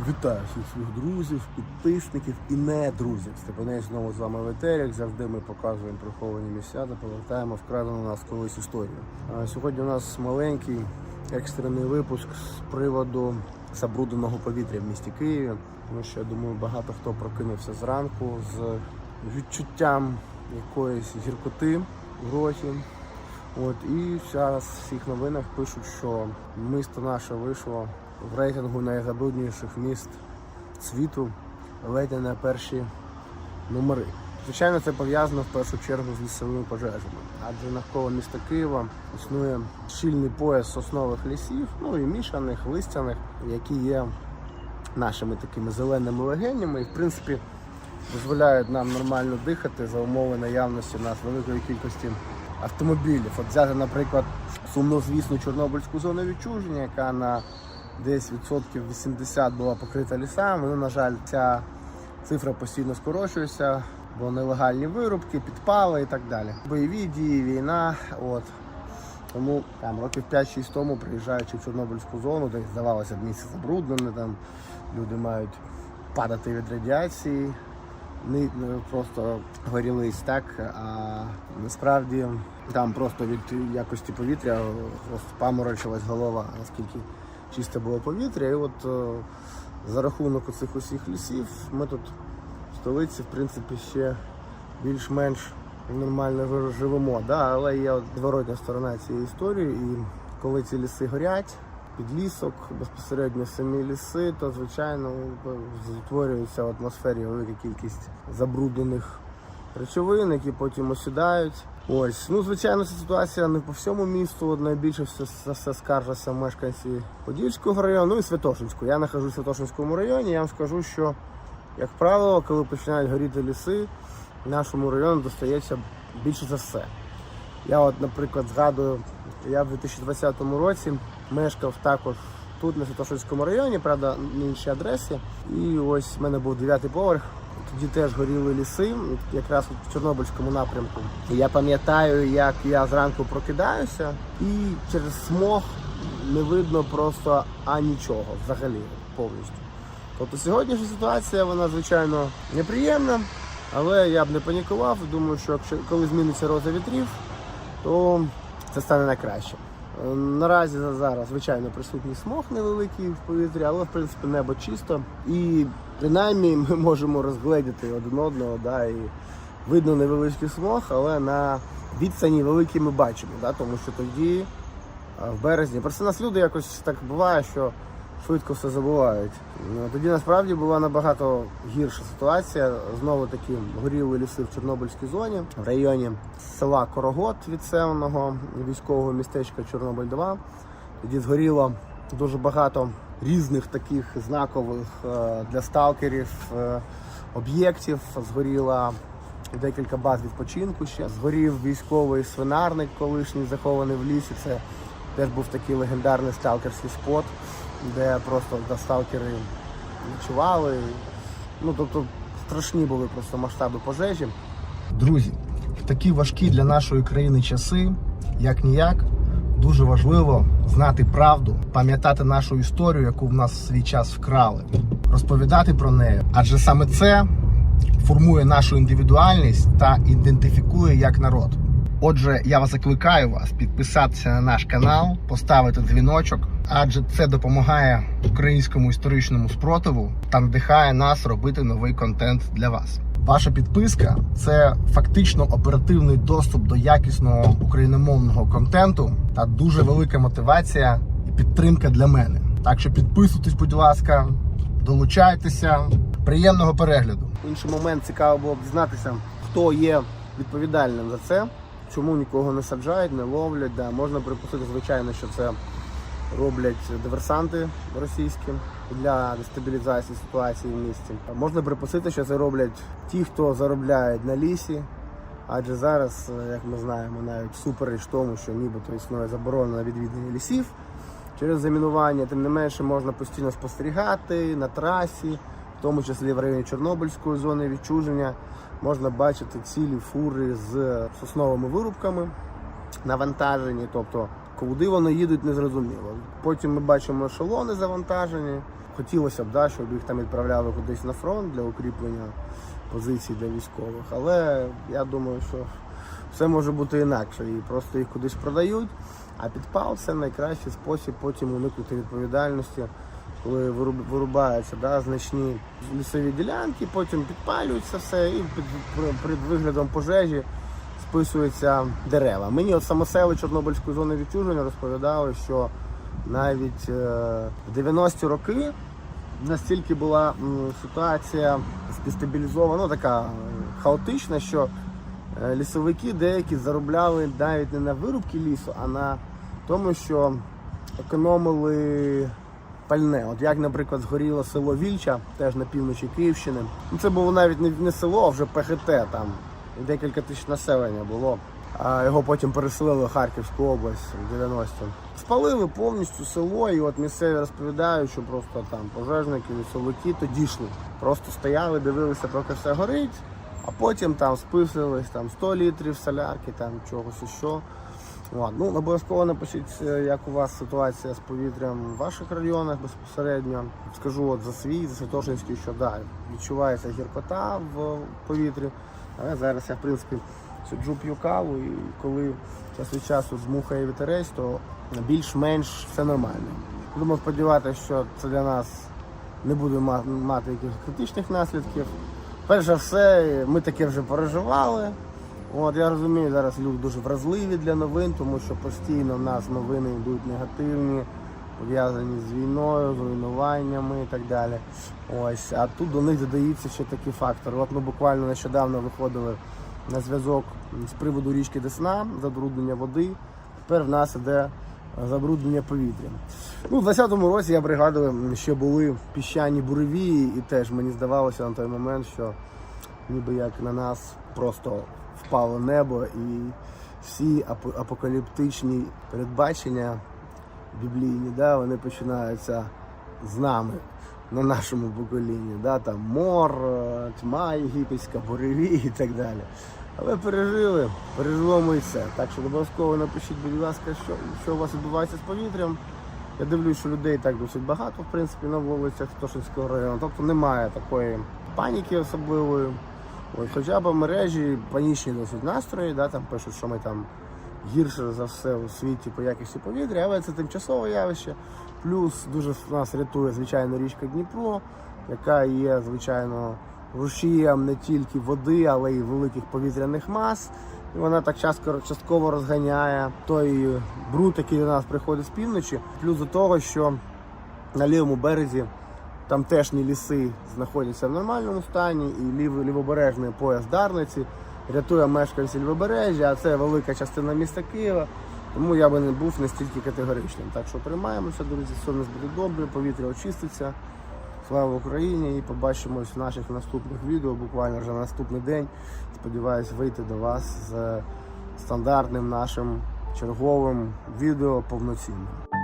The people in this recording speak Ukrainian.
Вітаю всіх своїх друзів, підписників і не друзів. Степанець знову з вами в етері. Як завжди ми показуємо приховані місця та повертаємо вкрадену нас колись історію. А сьогодні у нас маленький екстрений випуск з приводу забрудненого повітря в місті Києві. Тому що я думаю, багато хто прокинувся зранку з відчуттям якоїсь гіркоти в роті. От і зараз в всіх новинах пишуть, що місто наше вийшло в рейтингу найзабрудніших міст світу ледь на перші номери. Звичайно, це пов'язано в першу чергу з лісовими пожежами, адже навколо міста Києва існує щільний пояс соснових лісів, ну і мішаних, листяних, які є нашими такими зеленими легенями, і в принципі дозволяють нам нормально дихати за умови наявності в нас великої кількості автомобілів. От взяти, наприклад, сумнозвісну Чорнобильську зону відчуження, яка на десь відсотків 80 була покрита лісами. Ну, на жаль, ця цифра постійно скорочується, бо нелегальні вирубки, підпали і так далі. Бойові дії, війна. От. Тому там років 5-6 тому, приїжджаючи в Чорнобильську зону, де здавалося б місце забруднене, там люди мають падати від радіації, не просто горілись так, а насправді там просто від якості повітря просто паморочилась голова, наскільки чисте було повітря. І от е, за рахунок цих усіх лісів ми тут в столиці, в принципі, ще більш-менш нормально живемо. Да? Але є от зворотня сторона цієї історії, і коли ці ліси горять, підлісок, безпосередньо самі ліси, то звичайно утворюється в атмосфері велика кількість забруднених речовин, які потім осідають. Ось, ну звичайно, ця ситуація не по всьому місту. Найбільше все, за все скаржаться мешканці Подільського району ну і Святошинського. Я нахожусь в Святошинському районі. Я вам скажу, що, як правило, коли починають горіти ліси, нашому району достається більше за все. Я, от, наприклад, згадую, я в 2020 році мешкав також тут, на Святошинському районі, правда, на іншій адресі. І ось в мене був дев'ятий поверх. Тоді теж горіли ліси, якраз в Чорнобильському напрямку. Я пам'ятаю, як я зранку прокидаюся, і через смог не видно просто а нічого взагалі повністю. Тобто сьогоднішня ситуація, вона звичайно неприємна, але я б не панікував. Думаю, що якщо коли зміниться роза вітрів, то це стане на краще. Наразі зараз, звичайно, присутній смог невеликий в повітрі, але в принципі небо чисто. І принаймні ми можемо розгледіти один одного, да, і видно невеличкий смог, але на відстані великій ми бачимо, да, тому що тоді в березні. Просто нас люди якось так буває, що швидко все забувають. Ну, Тоді насправді була набагато гірша ситуація. Знову таки горіли ліси в Чорнобильській зоні в районі села Корогот відселеного військового містечка Чорнобиль 2. Тоді згоріло дуже багато різних таких знакових е, для сталкерів е, об'єктів. Згоріла декілька баз відпочинку ще. Згорів військовий свинарник, колишній захований в лісі. Це теж був такий легендарний сталкерський спот, де просто да, сталкери ночували. Ну тобто страшні були просто масштаби пожежі. Друзі, в такі важкі для нашої країни часи, як ніяк, дуже важливо знати правду, пам'ятати нашу історію, яку в нас в свій час вкрали, розповідати про неї. Адже саме це формує нашу індивідуальність та ідентифікує як народ. Отже, я вас закликаю вас підписатися на наш канал, поставити дзвіночок, адже це допомагає українському історичному спротиву та надихає нас робити новий контент для вас. Ваша підписка це фактично оперативний доступ до якісного україномовного контенту та дуже велика мотивація і підтримка для мене. Так що підписуйтесь, будь ласка, долучайтеся. Приємного перегляду. Інший момент цікаво було б дізнатися, хто є відповідальним за це, чому нікого не саджають, не ловлять. Да. Можна припустити, звичайно, що це роблять диверсанти російські для дестабілізації ситуації в місті. Можна припустити, що це роблять ті, хто заробляють на лісі. Адже зараз, е, як ми знаємо, навіть всупереч тому, що нібито існує заборона на відвідування лісів через замінування, тим не менше можна постійно спостерігати на трасі, в тому числі в районі Чорнобильської зони відчуження, можна бачити цілі фури з сосновими вирубками навантажені, тобто куди вони їдуть, незрозуміло. Потім ми бачимо ешелони завантажені, хотілося б, да, щоб їх там відправляли кудись на фронт для укріплення позицій для військових. Але я думаю, що все може бути інакше. І просто їх кудись продають. А підпал це найкращий спосіб потім уникнути відповідальності, коли вируб- вирубаються да, значні лісові ділянки, потім підпалюється все і під, при- під виглядом пожежі списуються дерева. Мені от самосели Чорнобильської зони відчуження розповідали, що навіть е, в 90-ті роки настільки була ситуація дестабілізована, ну, така е, хаотична, що е, лісовики деякі заробляли навіть не на вирубці лісу, а на тому, що економили пальне. От як, наприклад, згоріло село Вільча, теж на півночі Київщини. Ну, це було навіть не село, а вже ПГТ там. Декілька тисяч населення було. А його потім переселили в Харківську область в 90-ті. Спалили повністю село, і от місцеві розповідають, що просто там пожежники, лісовики тоді йшли. Просто стояли, дивилися, поки все горить, а потім там списувались там 100 літрів солярки, там чогось іще. От. Ну, обов'язково напишіть, е, як у вас ситуація з повітрям в ваших районах безпосередньо. Скажу от за свій, за Святошинський, що да, відчувається гіркота в повітрі. Але зараз я, в принципі, сиджу, п'ю каву, і коли час від часу змухає вітерець, то більш-менш все нормально. Будемо сподіватися, що це для нас не буде мати якихось критичних наслідків. Перш за все, ми таке вже переживали. От я розумію, зараз люди дуже вразливі для новин, тому що постійно в нас новини йдуть негативні, пов'язані з війною, з руйнуваннями і так далі. Ось, а тут до них додається ще такий фактор. От ми буквально нещодавно виходили на зв'язок з приводу річки Десна, забруднення води. Тепер в нас іде забруднення повітря. Ну, у 20-му році я пригадую, ще були піщані буревії, і теж мені здавалося на той момент, що ніби як на нас просто впало небо і всі апо- апокаліптичні передбачення біблійні, да, вони починаються з нами на нашому поколінні. Да, там мор, е, тьма єгипетська, буреві і так далі. Але пережили, пережило ми і це. Так що обов'язково напишіть, будь ласка, що, що у вас відбувається з повітрям. Я дивлюсь, що людей так досить багато, в принципі, на вулицях Тошинського району. Тобто немає такої паніки особливої. Ось, хоча б мережі панічні досить настрої, да, там пишуть, що ми там гірше за все у світі по якості повітря, але це тимчасове явище. Плюс дуже нас рятує, звичайно, річка Дніпро, яка є, звичайно, рушієм не тільки води, але й великих повітряних мас. І вона так частково розганяє той бруд, який до нас приходить з півночі. Плюс до того, що на лівому березі там тежні ліси знаходяться в нормальному стані, і лів, лівобережний пояс Дарниці рятує мешканців лівобережжя, а це велика частина міста Києва. Тому я би не був настільки категоричним. Так що тримаємося, друзі, все нас буде добре, повітря очиститься. Слава Україні і побачимось в наших наступних відео, буквально вже на наступний день. Сподіваюсь вийти до вас з стандартним нашим черговим відео повноцінним.